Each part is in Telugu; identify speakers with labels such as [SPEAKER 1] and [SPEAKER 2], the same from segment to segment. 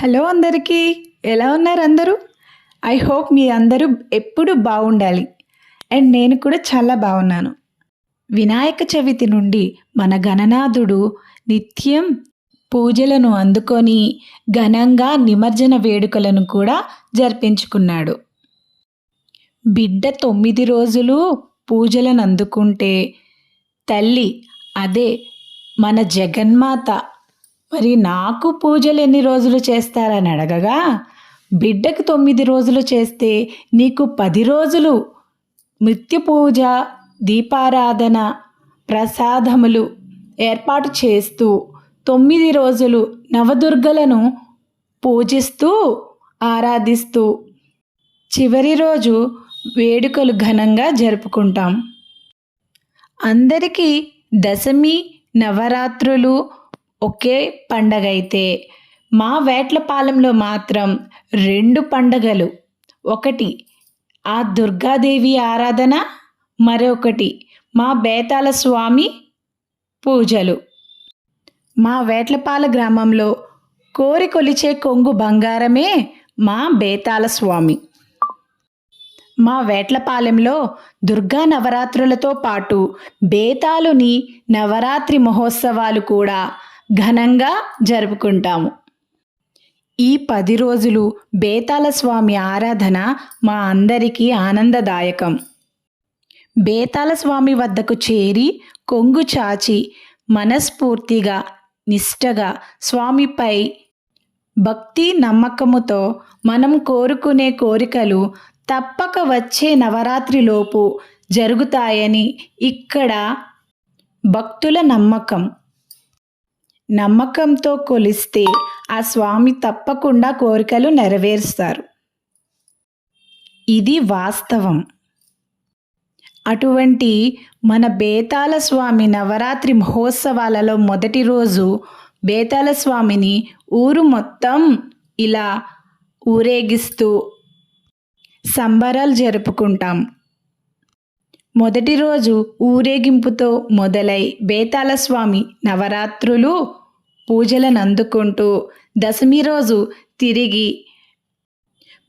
[SPEAKER 1] హలో అందరికీ ఎలా ఉన్నారు అందరూ? ఐ హోప్ మీ అందరూ ఎప్పుడు బాగుండాలి. అండ్ నేను కూడా చాలా బాగున్నాను. వినాయక చవితి నుండి మన గణనాథుడు నిత్యం పూజలను అందుకొని ఘనంగా నిమజ్జన వేడుకలను కూడా జరిపించుకున్నాడు. బిడ్డ తొమ్మిది రోజులు పూజలను అందుకుంటే తల్లి అదే మన జగన్మాత మరి నాకు పూజలు ఎన్ని రోజులు చేస్తారని అడగగా బిడ్డకు తొమ్మిది రోజులు చేస్తే నీకు పది రోజులు నిత్య పూజ దీపారాధన ప్రసాదములు ఏర్పాటు చేస్తూ తొమ్మిది రోజులు నవదుర్గలను పూజిస్తూ ఆరాధిస్తూ చివరి రోజు వేడుకలు ఘనంగా జరుపుకుంటాం. అందరికీ దశమి నవరాత్రులు ఒకే పండగ అయితే మా వేట్లపాలెంలో మాత్రం రెండు పండగలు. ఒకటి ఆ దుర్గాదేవి ఆరాధన మరొకటి మా బేతాల స్వామి పూజలు. మా వేట్లపాల గ్రామంలో కోరి కొలిచే కొంగు బంగారమే మా బేతాల స్వామి. మా వేట్లపాలెంలో దుర్గా నవరాత్రులతో పాటు బేతాలుని నవరాత్రి మహోత్సవాలు కూడా ఘనంగా జరుపుకుంటాము. ఈ పది రోజులు బేతాల స్వామి ఆరాధన మా అందరికీ ఆనందదాయకం. బేతాల స్వామి వద్దకు చేరి కొంగు చాచి మనస్ఫూర్తిగా నిష్టగా స్వామిపై భక్తి నమ్మకముతో మనం కోరుకునే కోరికలు తప్పక వచ్చే నవరాత్రిలోపు జరుగుతాయని ఇక్కడ భక్తుల నమ్మకం. నమ్మకంతో కొలిస్తే ఆ స్వామి తప్పకుండా కోరికలు నెరవేరుస్తారు. ఇది వాస్తవం. అటువంటి మన బేతాల స్వామి నవరాత్రి మహోత్సవాలలో మొదటి రోజు బేతాల స్వామిని ఊరు మొత్తం ఇలా ఊరేగిస్తూ సంబరాలు జరుపుకుంటాం. మొదటి రోజు ఊరేగింపుతో మొదలై బేతాల స్వామి నవరాత్రులు పూజలను అందుకుంటూ దశమి రోజు తిరిగి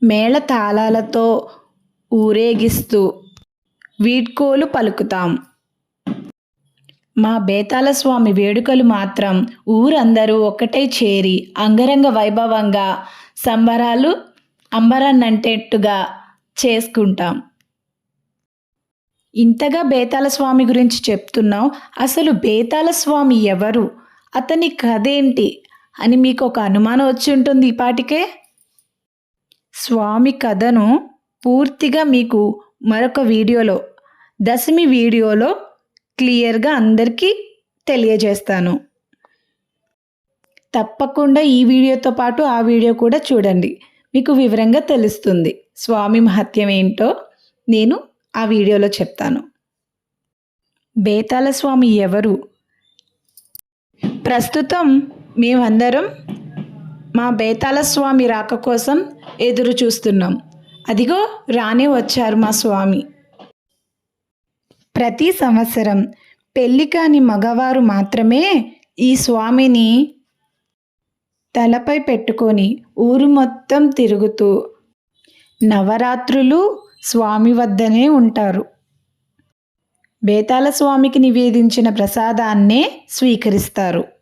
[SPEAKER 1] మేళతాళాలతో ఊరేగిస్తూ వీడ్కోలు పలుకుతాం. మా బేతాల స్వామి వేడుకలు మాత్రం ఊరందరూ ఒక్కటే చేరి అంగరంగ వైభవంగా సంబరాలు అంబరాన్నంటేట్టుగా చేసుకుంటాం. ఇంతగా బేతాల స్వామి గురించి చెప్తున్నాం అసలు బేతాల స్వామి ఎవరు? అతని కథ ఏంటి అని మీకు ఒక అనుమానం వచ్చి ఉంటుంది ఈ పాటికే? స్వామి కథను పూర్తిగా మీకు మరొక వీడియోలో దశమి వీడియోలో క్లియర్గా అందరికీ తెలియజేస్తాను. తప్పకుండా ఈ వీడియోతో పాటు ఆ వీడియో కూడా చూడండి. మీకు వివరంగా తెలుస్తుంది స్వామి మహత్యం ఏంటో నేను ఆ వీడియోలో చెప్తాను. బేతాల స్వామి ఎవరు? ప్రస్తుతం మేమందరం మా బేతాల స్వామి రాక కోసం ఎదురు చూస్తున్నాం. అదిగో రానే వచ్చారు మా స్వామి. ప్రతి సంవత్సరం పెళ్ళి కాని మగవారు మాత్రమే ఈ స్వామిని తలపై పెట్టుకొని ఊరు మొత్తం తిరుగుతూ నవరాత్రులు స్వామి వద్దనే ఉంటారు. బేతాల స్వామికి నివేదించిన ప్రసాదాన్నే స్వీకరిస్తారు.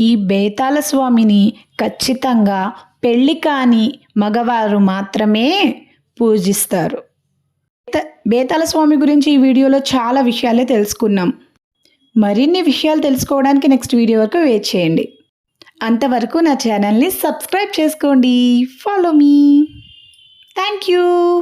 [SPEAKER 1] ఈ బేతాల స్వామిని ఖచ్చితంగా పెళ్ళి కాని మగవారు మాత్రమే పూజిస్తారు. బేత- బేతాల స్వామి గురించి ఈ వీడియోలో చాలా విషయాలే తెలుసుకున్నాం. మరిన్ని విషయాలు తెలుసుకోవడానికి నెక్స్ట్ వీడియో వరకు వెయిట్ చేయండి. అంతవరకు నా ఛానల్ని సబ్స్క్రైబ్ చేసుకోండి. Follow me. Thank you.